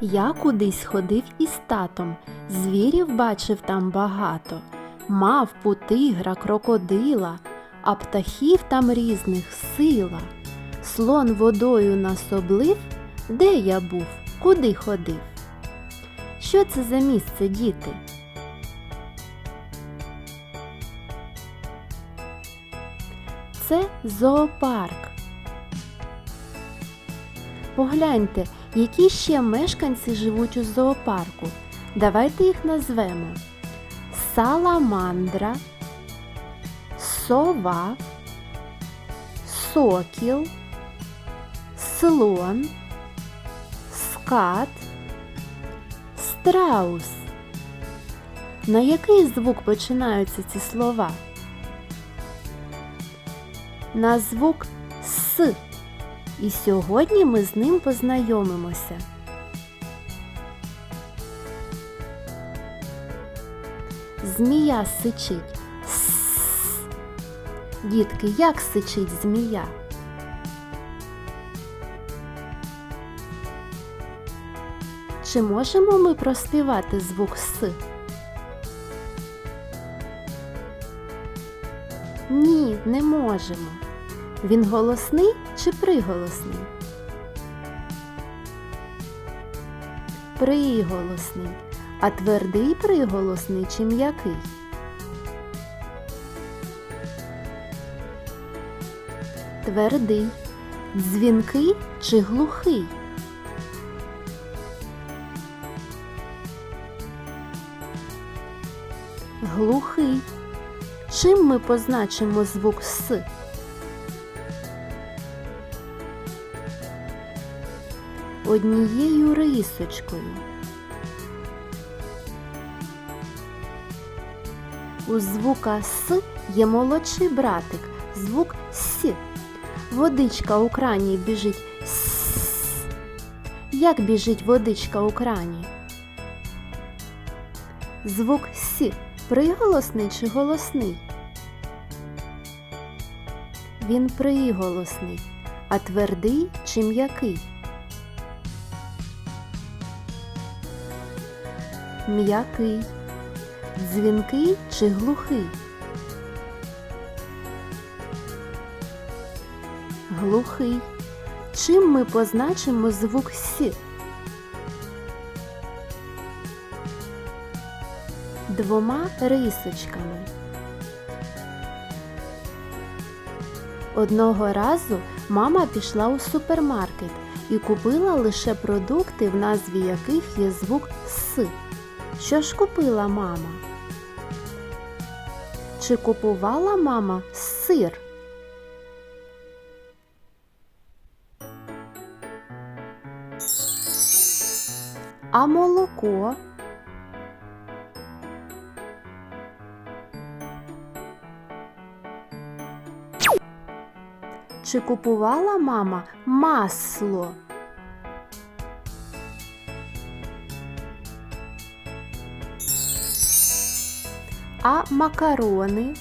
Я кудись ходив із татом, звірів бачив там багато, мавпу, тигра, крокодила, а птахів там різних сила. Слон водою нас облив, де я був, куди ходив? Що це за місце, діти? Це зоопарк. Погляньте, які ще мешканці живуть у зоопарку. Давайте їх назвемо. Саламандра, сова, сокіл, слон, скат, страус. На який звук починаються ці слова? На звук С. І сьогодні ми з ним познайомимося. Змія сичить. С. Дітки, як сичить змія? Чи можемо ми проспівати звук С? Ні, не можемо. Він голосний чи приголосний? Приголосний. А твердий приголосний чи м'який? Твердий. Дзвінкий чи глухий? Глухий. Чим ми позначимо звук С? Однією рисочкою. У звука С є молодший братик, звук С. Водичка у крані біжить С. Як біжить водичка у крані? Звук С приголосний чи голосний? Він приголосний, а твердий чи м'який? М'який, дзвінкий чи глухий? Глухий. Чим ми позначимо звук С? Двома рисочками. Одного разу мама пішла у супермаркет і купила лише продукти, в назві яких є звук С. Що ж купила мама? Чи купувала мама сир? А молоко? Чи купувала мама масло? А макарони?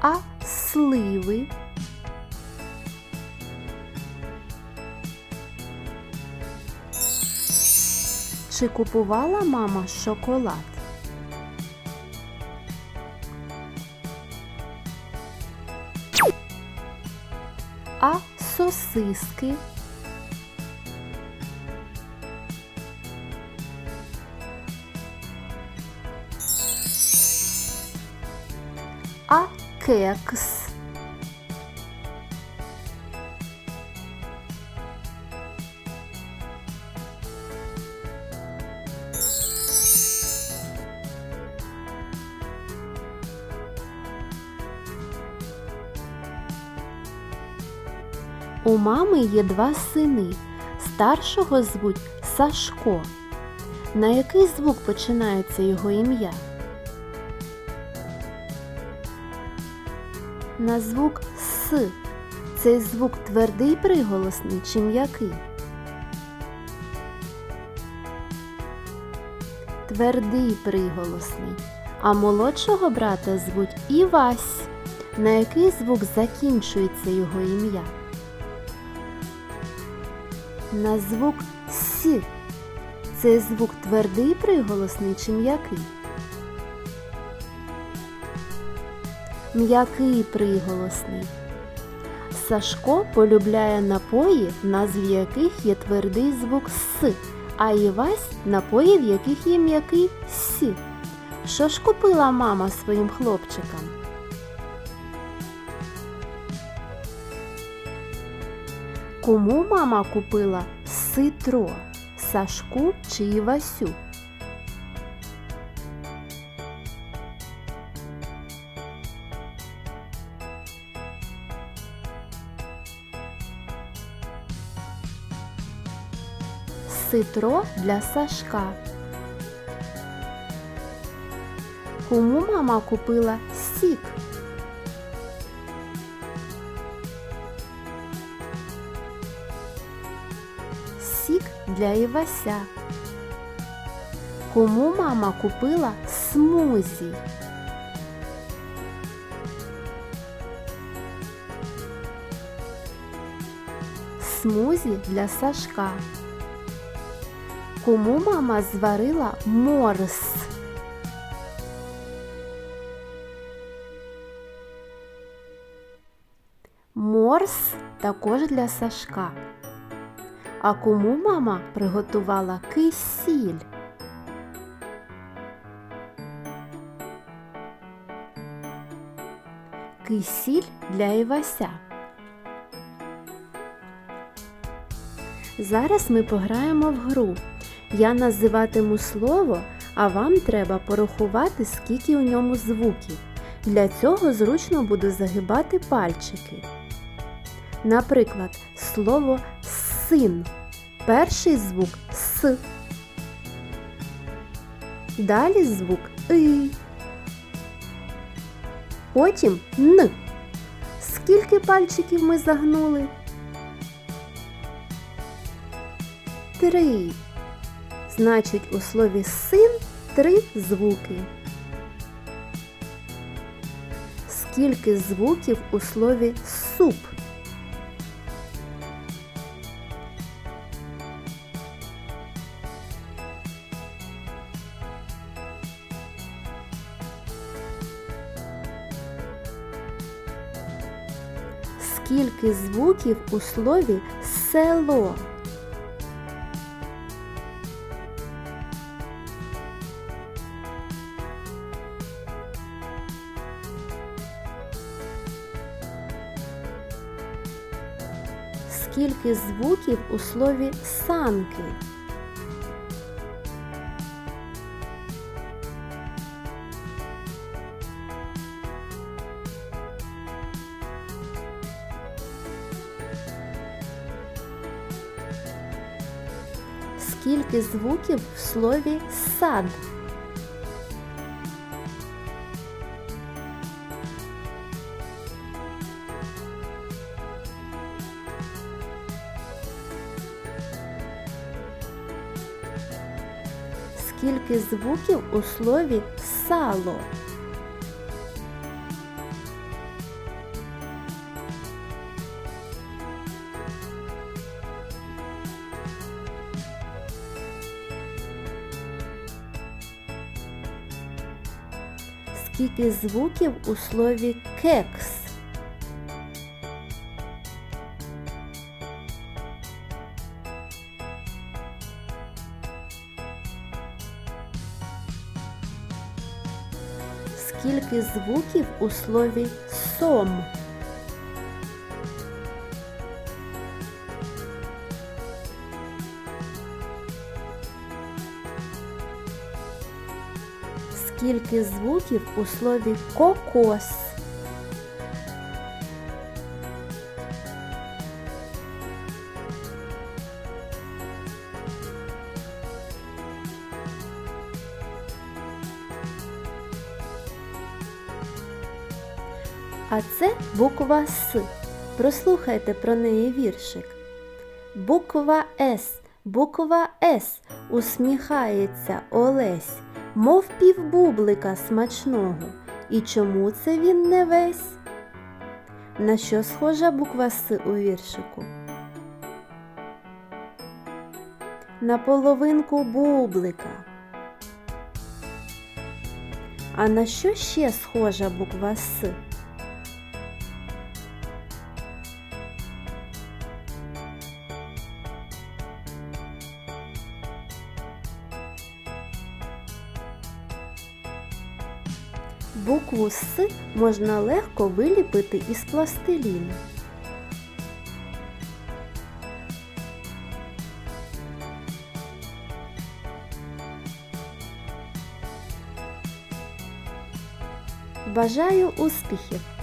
А сливи? Чи купувала мама шоколад? А сосиски? Кекс? У мами є два сини. Старшого звуть Сашко. На який звук починається його ім'я? На звук С. Цей звук твердий приголосний чи м'який? Твердий приголосний. А молодшого брата звуть Івась. На який звук закінчується його ім'я? На звук С. Цей звук твердий приголосний чи м'який? М'який приголосний. Сашко полюбляє напої, назві яких є твердий звук С, а Івась напої, в яких є м'який С. Що ж купила мама своїм хлопчикам? Кому мама купила ситро? Сашку чи Івасю? Ситро для Сашка. Кому мама купила сік? Сік для Івася. Кому мама купила смузі? Смузі для Сашка. Кому мама зварила морс? Морс також для Сашка. А кому мама приготувала кисіль? Кисіль для Івася. Зараз ми пограємо в гру. Я називатиму слово, а вам треба порахувати, скільки у ньому звуків. Для цього зручно буду загибати пальчики. Наприклад, слово син. Перший звук С. Далі звук И. Потім Н. Скільки пальчиків ми загнули? Три. Значить, у слові син три звуки. Скільки звуків у слові суп? Скільки звуків у слові село? Скільки звуків у слові санки? Скільки звуків в слові сад? Скільки звуків у слові сало? Скільки звуків у слові кекс? Скільки звуків у слові сом? Скільки звуків у слові кокос? А це буква С. Прослухайте про неї віршик. Буква С, буква С, усміхається Олесь, мов півбублика смачного. І чому це він не весь? На що схожа буква С у віршику? На половинку бублика. А на що ще схожа буква С? С можна легко виліпити із пластиліну. Бажаю успіхів!